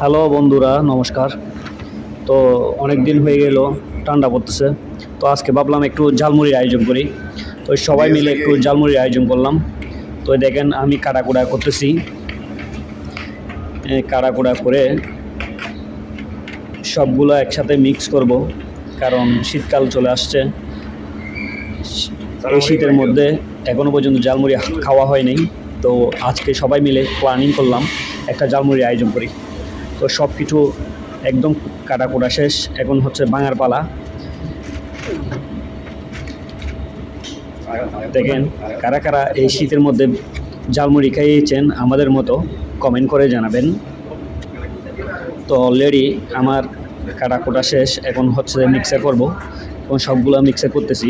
Hello বন্ধুরা, নমস্কার। তো অনেক দিন হয়ে গেল, ঠান্ডা পড়তেছে। তো আজকে ভাবলাম একটু ঝালমুড়ির আয়োজন করি। তো সবাই মিলে একটু ঝালমুড়ির আয়োজন করলাম। তো দেখেন, আমি কাটাকুড়া করতেছি। কাটাকুড়া করে সবগুলো একসাথে মিক্স করব, কারণ শীতকাল চলে আসছে। এই শীতের মধ্যে এখনও পর্যন্ত জালমুড়ি খাওয়া হয়নি। তো আজকে সবাই মিলে প্ল্যানিং করলাম একটা জালমুড়ি আয়োজন করি। তো সব কিছু একদম কাটাকুটা শেষ। এখন হচ্ছে বাঙার পালা। দেখেন, কারা কারা এই শীতের মধ্যে জালমুড়ি খাইয়েছেন আমাদের মতো কমেন্ট করে জানাবেন। তো অলরেডি আমার কাটাকুটা শেষ। এখন হচ্ছে মিক্সার করব। এখন সবগুলো মিক্সার করতেছি।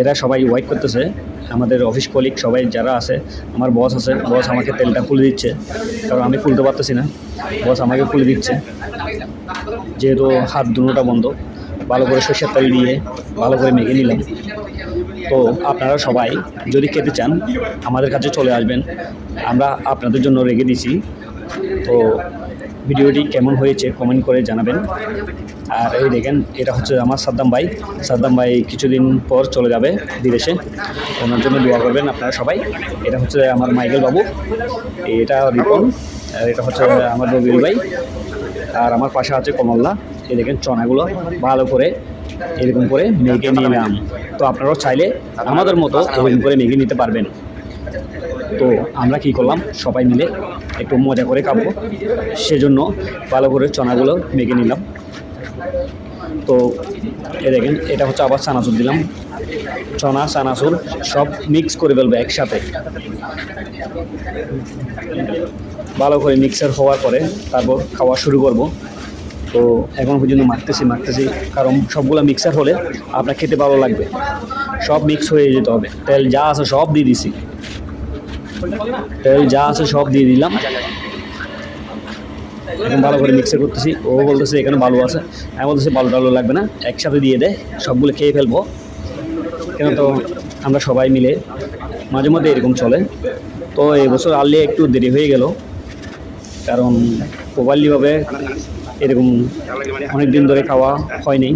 এরা সবাই ওয়াইট করতেছে। আমাদের অফিস কলিগ সবাই যারা আছে, আমার বস আছে বস আমাকে তেলটা খুলে দিচ্ছে। কারণ আমি খুলতে পারতেছি না। বস আমাকে খুলে দিচ্ছে। যেহেতু হাত দুটোটা বন্ধ, ভালো করে সর্ষের তেল দিয়ে ভালো করে মেখে নিলাম। তো আপনারা সবাই যদি খেতে চান, আমাদের কাছে চলে আসবেন। আমরা আপনাদের জন্য রেখে দিছি। তো ভিডিওটি কেমন হয়েছে কমেন্ট করে জানাবেন। আর এই দেখেন, এটা হচ্ছে আমার সাদ্দাম ভাই। সাদ্দাম ভাই কিছুদিন পর চলে যাবে বিদেশে। ওনার জন্য দোয়া করবেন আপনারা সবাই। এটা হচ্ছে আমার মাইকেল বাবু। এটা রিপন। আর এটা হচ্ছে আমার রবির ভাই। আর আমার পাশে আছে কমলদা। এই দেখেন চনাগুলো। ভালো করে, এরকম করে মেখে নিলাম তো আপনারাও চাইলে আমাদের মতো এরকম করে মেঘে নিতে পারবেন। তো আমরা কি করলাম? সবাই মিলে একটু মজা করে খাব। সেজন্য ভালো করে চনাগুলো মেঘে নিলাম। তো এ দেখেন, এটা হচ্ছে আবার চানাচুর দিলাম। চনা, চানাচুর সব মিক্স করে ফেলবে একসাথে। ভালো করে মিক্সার হওয়ার পরে তারপর খাওয়া শুরু করব। তো এখন পর্যন্ত মাখতেছি মাখতেছি। কারণ সবগুলো মিক্সার হলে আপনার খেতে ভালো লাগবে। সব মিক্স হয়ে যেতে হবে। তেল যা আছে সব দিয়ে দিছি। তেল যা আছে সব দিয়ে দিলাম। এখন ভালো করে মিক্সার করতেছি। ও বলতেছে এখানে ভালো আছে। আমি বলতেছি ভালো টালো লাগবে না। একসাথে দিয়ে দেয় সবগুলো খেয়ে ফেলব। কেন তো আমরা সবাই মিলে মাঝে মধ্যে এরকম চলে। তো এবছর আনলে একটু দেরি হয়ে গেল। কারণ প্রপারলিভাবে এরকম অনেক দিন ধরে খাওয়া হয়নি।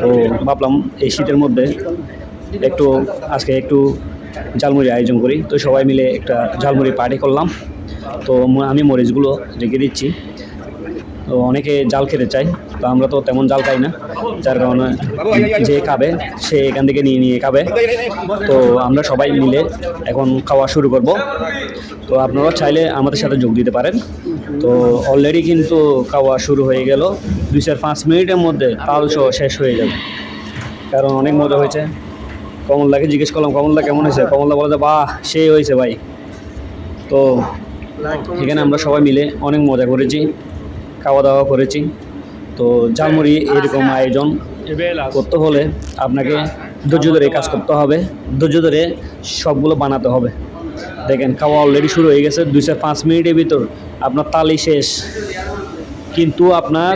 তো ভাবলাম এই শীতের মধ্যে একটু, আজকে একটু ঝালমুড়ি আয়োজন করি। তো সবাই মিলে একটা ঝালমুড়ি পার্টি করলাম। তো আমি মরিচগুলো রেখে দিচ্ছি। তো অনেকে জাল খেতে চায়, তো আমরা তো তেমন জাল খাই না, যার কারণে যে খাবে সে এখান থেকে নিয়ে নিয়ে খাবে। তো আমরা সবাই মিলে এখন খাওয়া শুরু করব। তো আপনারা চাইলে আমাদের সাথে যোগ দিতে পারেন। তো অলরেডি কিন্তু খাওয়া শুরু হয়ে গেল। দুই চার পাঁচ মিনিটের মধ্যে তাল সহ শেষ হয়ে যাবে। কারণ অনেক মজা হয়েছে। কমলদাকে জিজ্ঞেস করলাম, কমলদা, কেমন হয়েছে? কমলদা বলে, বাহ সেই হয়েছে ভাই। তো এখানে আমরা সবাই মিলে অনেক মজা করেছি। খাওয়া দাওয়া করেছি। তো ঝালমুড়ি এরকম আয়োজন করতে হলে আপনাকে ধৈর্য ধরে কাজ করতে হবে। ধৈর্য ধরে সবগুলো বানাতে হবে। দেখেন, খাওয়া অলরেডি শুরু হয়ে গেছে। দুই চার পাঁচ মিনিটের ভিতর আপনার তালি শেষ। কিন্তু আপনার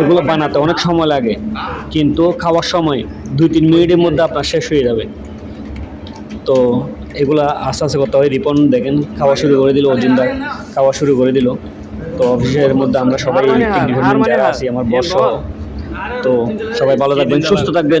এগুলো বানাতে অনেক সময় লাগে। কিন্তু খাওয়ার সময় দুই তিন মিনিটের মধ্যে আপনার শেষ হয়ে যাবে। তো এগুলা আস্তে আস্তে করতে হয় রিপন দেখেন, খাওয়া শুরু করে দিল অজিন্দা খাওয়া শুরু করে দিল। তো অফিসের মধ্যে আমরা সবাই ডিপার্টমেন্ট আছি আমার বর্ষ তো সবাই ভালো থাকবেন সুস্থ থাকবেন।